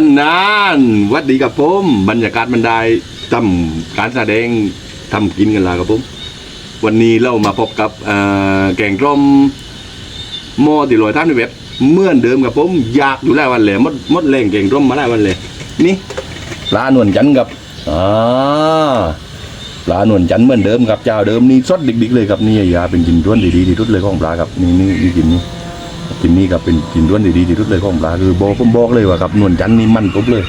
อันนั้นวัดดีกับผมบรรยากาศมันได้ทำการแสดงทำกินกันล้วครับผม วันนี้เรามาพบกับเอ่อแกงร่มหม้อติลอยท่านในเว็บเหมื่อนเดิมกับผมอยากอยู่แล้ววันเลยมดมดแรงแกงร่มมาได้วันเลยนี่ปลาหนวลจันทร์กับอ่าปลาหนวลจันทร์เหมือนเดิมครับเจ้าเดิมนี่สดดิกๆเลยครับนี่ยาเป็นกินร้วนดีๆที่สุดเลยของปลาครับนี่นี่นี่กินนี่ กินนี่ครับเป็นกินด้วนดีๆที่สุดเลยของปลาคือบอกผมบอกเลยว่าครับนวลจันทร์นี่มันปุ๊บเลย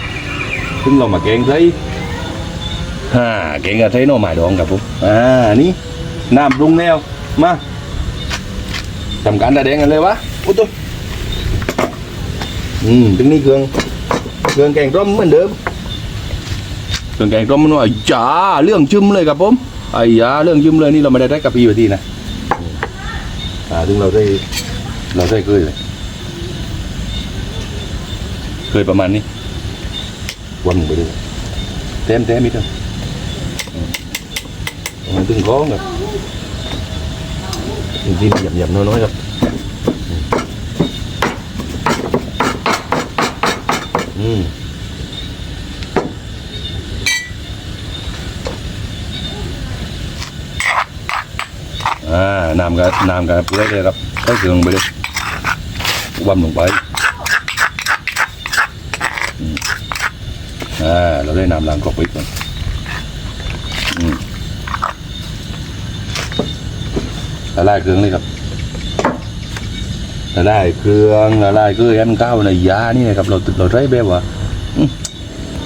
ซึ่งเรามาแกงใส่ฮ่าแกงกะใส่หน่อไม้ดองครับผมอ่านี่น้ำปรุงแล้วมาทำการแสดงกันเลยวะอุ๊ยตุ๊อืมถึงนี่เครื่องเครื่องแกงต้มเหมือนเดิมเครื่องแกงต้มมันว่าจ้าเรื่องชึมเลยครับผมไอ้ยาเรื่องชึมเลยนี่เราไม่ได้ได้กะปีไปทีนะอ่าถึงเราได้ เราใช้เคยเลยเคยประมาณนี้วันหนึ่งไปด้วยเต็มเต็มมิดเลยมันตึงคล้องครับจริงๆหยับๆน้อยๆครับอืม อ่าน้ำกับน้ำกับเปลือยเลยครับใส่เครื่องลงไปเลยวัมลงไปอ่าเราได้น้ำล้างกรอกไปก่อนอืมละลายเครื่องเลยครับละลายเครื่องละลายเครื่อแอมก้าวในยานี่นะครับเราเราใช้แบบว่า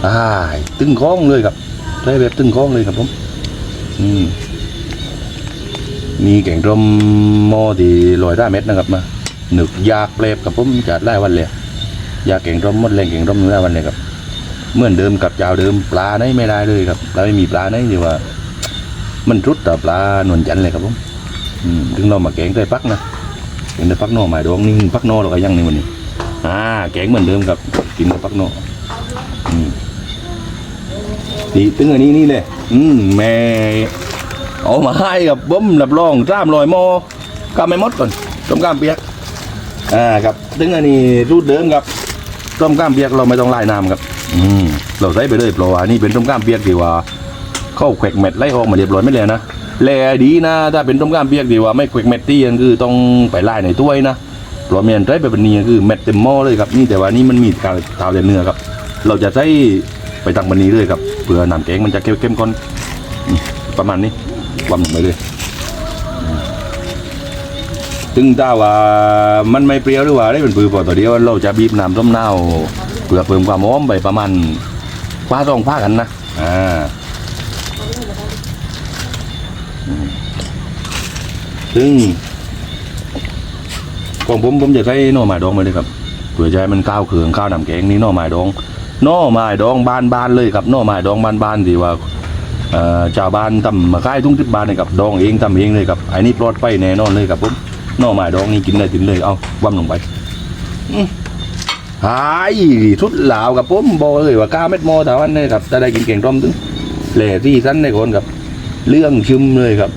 อ่าตึงคล้องเลยครับใช้แบบตึงคล้องเลยครับผมอืม มีแกงต้มหม้อที่ลอยได้เม็ดนะครับมาหนึกยากเปลบกับผมจัดไล่วันเลยยากแกงต้มมดแรงแกงต้มได้วันเลยครับเหมือนเดิมกับเจ้าเดิมปลาไหนไม่ได้เลยครับเราไม่มีปลาไหนที่ว่า มันรุดต่อปลาหนวลจันเลยครับผมถึงเรามาแกงได้ปักนะแกงได้ปักโนอหมายดองนี่ปักโนเราก็ยังในวันนี้อ่าแกงเหมือนเดิมครับกินกับปักโนอนี่ตึงอันนี้นี่เลยอืมแม่ เอามาให้กับผมรับรองสามรอยมอก็ไม่มดก่อนต้มกล้ามเปียกอ่าครับถึงอันนี้รูดเดิมครับต้มกล้ามเปียกเราไม่ต้องไล่น้ำครับ อืมเราใส่ไปเลยเพราะว่านี่เป็นต้มกล้ามเปียกที่ว่าเข้าแขวกเม็ดไล่ออกมาเรียบร้อยไม่เลยนะแลดีนะถ้าเป็นต้มกล้ามเปียกที่ว่าไม่แขวกเม็ดตีกันคือต้องไปไล่ในถ้วยนะเพราะเมียนใช้ไปเป็นนี้คือเม็ดเต็มหม้อเลยครับนี่แต่ว่านี่มันมีกาวกาวแต่เนื้อครับ เราจะใช้ไปตังบันนี้เลยครับเพื่อน้ำแกงมันจะเข้มๆก่อนประมาณนี้ ความลงไปเลย ถึงถ้าว่ามันไม่เปรี้ยวหรือว่าได้เป็นปือพอต่อเดียวเราจะบีบน้ำต้มเน่าเพื่อเพิ่มความหอมไปประมาณฟ้าสองฟ้ากันนะอ่าซึ่งของผมผมจะใช้หน่อไม้ดองมาเลยครับเพื่อจะให้มันข้าวเขืองข้าวน้ำแกงนี่หน่อไม้ดองหน่อไม้ดองบานๆเลยครับหน่อไม้ดองบานๆที่ว่า ชาวบ้านทำมาขายทุ่งทิพบานเลยครับดองเองทำเองเลยครับไอ้นี่ปลอดภัยแน่นอนเลยครับผมน่อไม้ดองนี่กินได้กินเลยเอาว่ำลงไปหายทุดเหลาวกับผมบอกเลยว่าก้าเม็ดโมแต่วันนี้ครับจะได้กินเก่งต้มถึงแหล่ที่สั้นในคนครับเรื่องชึมเลยครับ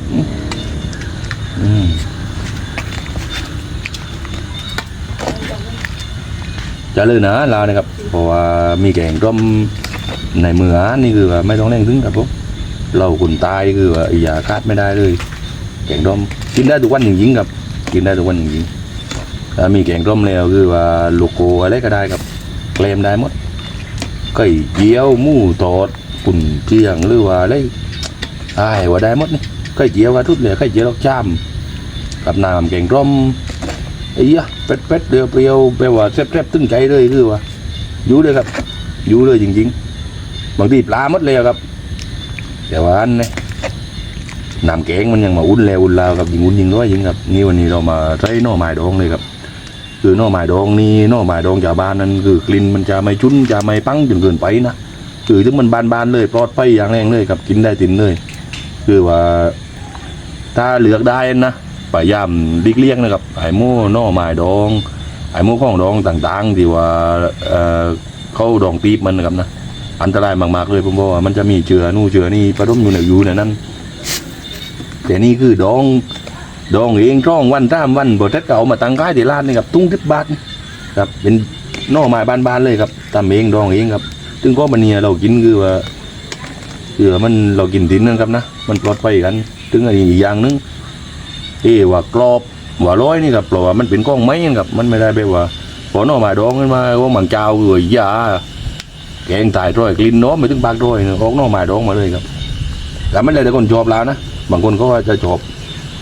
จะเลยนะลาวนะครับเพราะว่ามีแกงต้มในเมืองนี่คือว่าไม่ต้องเร่งถึงครับผม เราคนตายคือว่าอย่าคาดไม่ได้เลย แกงร่มกินได้ทุกวันจริงๆครับกินได้ทุกวันจริงๆถ้ามีแกงร่มแล้วคือว่าโลโกอะไรก็ได้ครับเคลมได้หมดไก่เจียวหมูทอดกุ่นเชียงหรือว่าอะไรไอ้ว่าได้หมดนี่ไก่เจียวก็ทุกเลยไก่เจียวลอกจ้ำกับน้ำแกงร่มไอ้ยะเป็ดเป็ดเดียวเปรี้ยวแปลว่าแซ่บๆตึ้งใจเลยคือว่าอยู่เลยครับอยู่เลยจริง ๆ บางทีปลาหมดเลยครับ แต่ว่าอันนี้น้ำแกงมันยังมาอุ่นแล้วอุ่นแล้วครับยิงอุ่นยิงร้อยยิงครับนี่วันนี้เรามาใช้น่อไม้ดองเลยครับ คือน่อไม้ดองนี่น่อไม้ดองจากบ้านนั้นคือกลิ่นมันจะไม่ชุนจะไม่ปังจนเกินไปนะคือถึงมันบานๆเลยปลอดภัยอย่างแรงเลยครับกินได้ตินเลย คือว่า ถ้าเหลือกได้นะพยายามดิกเลี่ยงนะครับไอ้หมูหน่อไม้ดองไอ้หมูข้องดองต่างๆที่ว่าเอ่อเขาดองปีบมันนะครับนะ อันตรายมากๆเลยผมบอกว่ามันจะมีเชื้อนู่นเชื้อนี่ผสมอยู่ในอยู่ในนั้นแต่นี่คือดองดองเองช่องวันสามวันบดเท็ดก็เอามาตั้งขายที่ร้านนี่ครับตุ้งทิบบาทนี่ครับเป็นน่อไม้บ้านๆเลยครับทำเองดองเองครับซึ่งก็มันเนี่ยเรากินคือว่าคือมันเรากินดินนั่นครับนะมันปลอดภัยกันถึงอันนี้อีกอย่างนึงเอว่ากรอบว่าร้อยนี่ครับเพราะว่ามันเป็นกล้องไม้ครับมันไม่ได้แบบว่าพอน่อไม้ดองขึ้นมาก็บางเจ้าคือว่ายา แกงตายร้อยกลิ่นน้อมไปถึงปากร้อยน้ออกนอไม้ดองมาเลยครับแต่ไม่ได้แต่คนชอบแล้วนะบางคนก็จะชอบ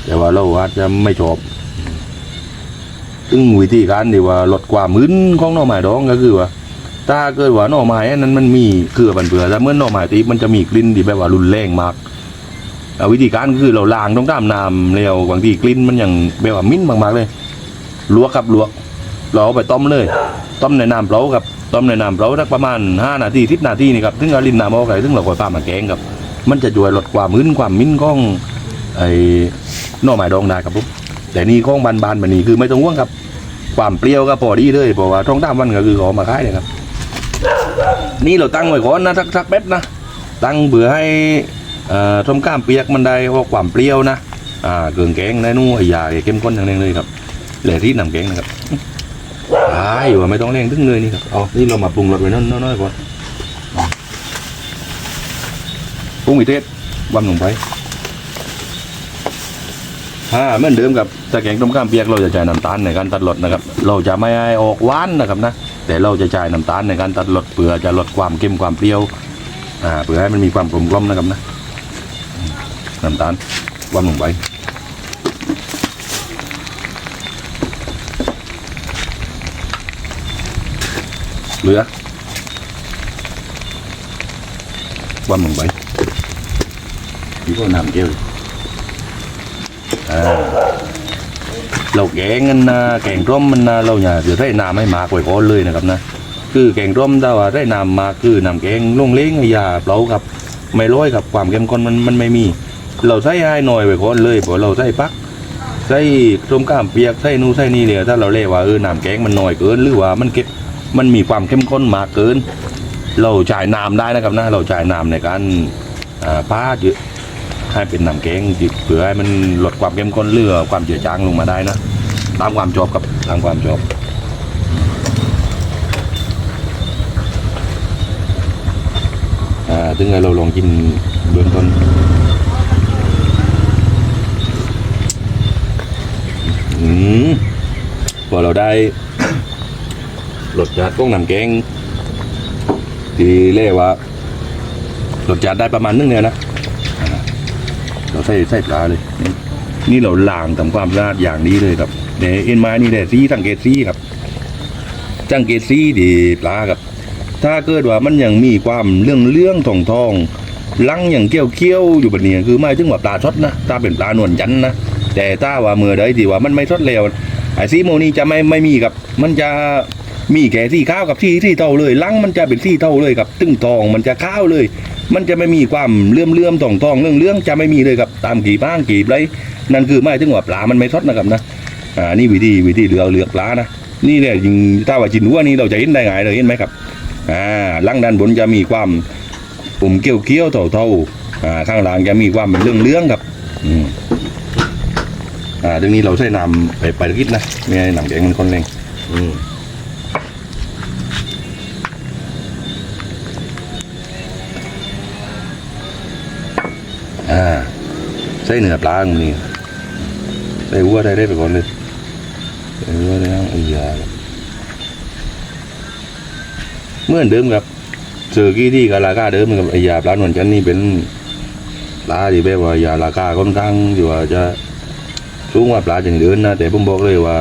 แต่ว่าเราอาจจะไม่ชอบซึ่งวิธีการที่ว่าลดความมึนของหน่อไม้ดองก็คือว่า ถ้าเกิดว่าหน่อไม้อันนั้นมันมีเครือบันเบือแต่เมื่อหน่อไม้ตีมันจะมีกลิ่นที่แบบว่ารุนแรงมากวิธีการก็คือเราล้างต้องตามน้ำแล้วบางทีกลิ่นมันอยังแบบว่ามิ้นมากๆเลยลวกครับลวกเราไปต้มเลย ต้มในน้ำเปล่าครับ ต้มในน้ำเปล่าสักประมาณ5นาที10นาทีนี่ครับถึงเอาลิ้นน้ำออกไปถึงเราค่อยปามาแกงครับ มันจะช่วยลดความมึนความมิ้นของไอ้หน่อไม้ดองได้ครับผมแต่นี่ของบานๆแบบนี้คือไม่ต้องห่วงครับ ความเปรี้ยวก็พอดีเลยเพราะว่าท้องตามวันก็คือขอมาขายเลยครับ นี่เราตั้งไว้ก่อนนะสักสักแป๊บนะตั้งเบื่อให้เอ่อทมก้ามเปียกมันได้ออกความเปรี้ยวนะอ่าเครื่องแกงได้นู่นไอ้ยาเข้มข้นอย่างนี้เลยครับแหล่ที่นำแกงนะครับ อ้ายว่าไม่ต้องแรงถึงเลยนี่ครับเอานี่เรามาปรุงรสไว้น้อยๆก่อนปรุงอีเทศวันลงไปอ่าเหมือนเดิมกับตะแกงต้มข้ามเปียกเราจะใช้น้ำตาลในการตัดรสนะครับ เราจะไม่ให้ออกหวานนะครับนะ แต่เราจะใช้น้ำตาลในการตัดรสเพื่อจะลดความเค็มความเปรี้ยว อ่าเพื่อให้มันมีความกลมกล่อมนะครับนะ น้ำตาลวางลงไป เหลือวางลงไปนี่ก็น้ำเยอ่าเราแกงกันนะแกงร่มมันนะเราอย่าเดี๋ยวได้น้ำให้มากไว้ก่อนเลยนะครับนะคือแกงร่มถ้าว่าได้น้ำมาคือน้ำแกงลงเล้งยาเปล่าครับ ไม่ร้อยครับความเข้มข้นมันมันไม่มี เราใส่ให้หน่อยไว้ก่อนเลยเพราะเราใส่ปักใส่ต้มก้ามเปียกใส่นู่นใส่นี่เนี่ยถ้าเราเล่ว่าเออน้ำแกงมันหน้อยเกินหรือว่ามันเก็บ มันมีความเข้มข้นมากเกิน เราจ่ายน้ำได้นะครับนะเราจ่ายน้ำในการป้าดเยอะให้เป็นน้ำแกงดิบเพื่อให้มันลดความเข้มข้นเรือความเจือจางลงมาได้นะตามความชอบกับตามความชอบถึงไงเราลองกินเบื้องต้นอืมพอเราได้ รสชาติของน้ำแกงที่เรียกว่ารสชาติได้ประมาณนึงเนี่ยนะเราใส่ใส่ปลาเลย นี่เราล้างทำความสะอาดอย่างนี้เลยครับเดี๋ยเอ็นไม้นี่แหละซีสังเกตซีครับสังเกตซีดีปลาครับ ถ้าเกิดว่ามันยังมีความเรื่องเรื่องทองทองๆลังอย่างเกี้ยวเกี้ยวๆอยู่แบบนี้คือไม่ถึงว่าปลาทอดนะถ้าเป็นปลานวลจันนะแต่ถ้าว่าเมื่อใดที่ว่ามันไม่ทอดแล้วไอ้ซีโมนี่จะไม่ไม่มีครับ มันจะ มีแก่ที่ข้าวกับที่ที่เท่าเลยลังมันจะเป็นที่เท่าเลยครับตึ้งทองมันจะข้าวเลย มันจะไม่มีความเลื่อมเลื่อมๆทองทองๆเรื่องเรื่องๆจะไม่มีเลยครับตามกี่บ้างกี่ไรนั่นคือไม่ถึงว่าปลามันไม่ทอดนะครับนะอ่านี่วิธีวิธีเลือกเลือกปลานะนี่เนี่ยยิงถ้าว่าจินหัวนี่เราจะเห็นได้ไงเลยเห็นไหมครับอ่าล่างด้านบนจะมีความปุ่มเกี้ยวเกี้ยวเท่าเท่าๆอ่าข้างล่างจะมีความเรื่องเรื่องๆครับอืมอ่าเรื่องนี้เราใช้นำไปไปคิดนะไม่ให้น้ำแกงมันคนแรงอืม อ่าใส่เนื้อปลาตรงนี้ใส่หัวได้ได้ไปก่อนเลยใส่หัวได้แล้วอ้ยาเมื่อเดิมครับเจอกี้ที่กับราคาเดิมกับไอ้ยาปลาหนวลจันนี่เป็นปลาที่แบบว่ายาราคาค่อนข้างที่ว่าจะสูงกว่าปลาอย่างอื่นนะแต่ผมบอกเลยว่า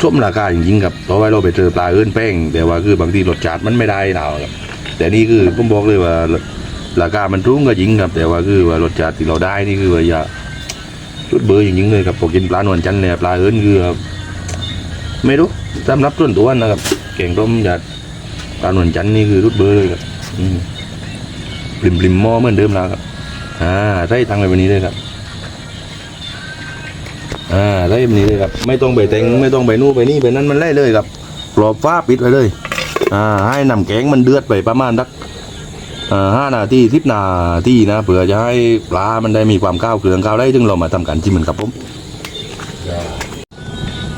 ช่วมราคาจริงๆครับเพราะว่าเราไปเจอปลาเอื่นแป้ง แต่ว่าคือบางทีรสชาติมันไม่ได้หนาวครับแต่นี่คือผมบอกเลยว่า ราคามันสูงก็จริงครับ แต่ว่าคือว่ารสชาติที่เราได้นี่คือว่ายาชุดเบอร์จริงเลยครับพอกินปลาหนวลจันทร์เนี่ยปลาเอื่นคือแบบไม่รู้สำหรับส่วนตัวนะครับเก่งต้มยาปลาหนวลจันทร์นี่คือรุดเบอร์เลยครับปริมปริมหม้อเหมือนเดิมแล้วครับ อ่าใส่ตังไปแบบนี้เลยครับ อ่าใส่แบบนี้เลยครับ ไม่ต้องไปแต่งไม่ต้องไปนู่นไปนี่ไปนั่นมันไล่เลยครับกรอบฟ้าปิดไว้เลย อ่า ให้น้ำแกงมันเดือดไปประมาณสัก ห้านาทีสิบนาทีนะเผื่อจะให้ปลามันได้มีความก้าวเกลืองก้าวได้ถึงเรามาทำการชิมมันครับผม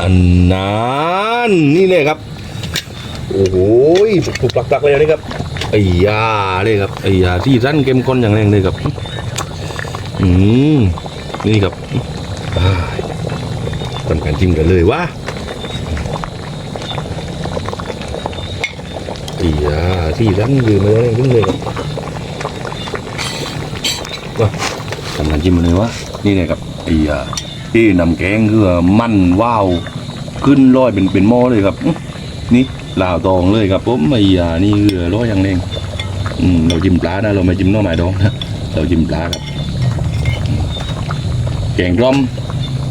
อันนั้นนี่เลยครับ โอ้โหถูกปลักๆเลยนี่ครับไอ้ยาเลยครับไอ้ยาที่สั้นเข้มข้นอย่างแรงเลยครับอืมนี่ครับทำการจิ้มกันเลยว่า ไอ้ยาที่สั้นคือมาแรงขึ้นเลยครับว้าทำการจิ้มกันเลยว่านี่เลยครับไอ้ยาที่นำแกงคือมันว้าวขึ้นร้อยเป็นเป็นหม้อเลยครับอื้อนี่ลาวตองเลยครับผมไอ้ยานี่คือร้อยอย่างแรงอืมเราจิ้มปลานะเราไม่จิ้มหน้อไม้ดองนะเราจิ้มปลาครับแกงร่อม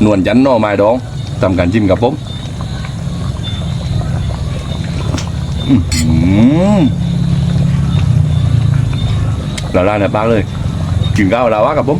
นวลจันทร์หน่อไม้ดองทำการจิ้มกับผมอื้อหือ ละลายในปากเลยกินข้าวลาวะกับผม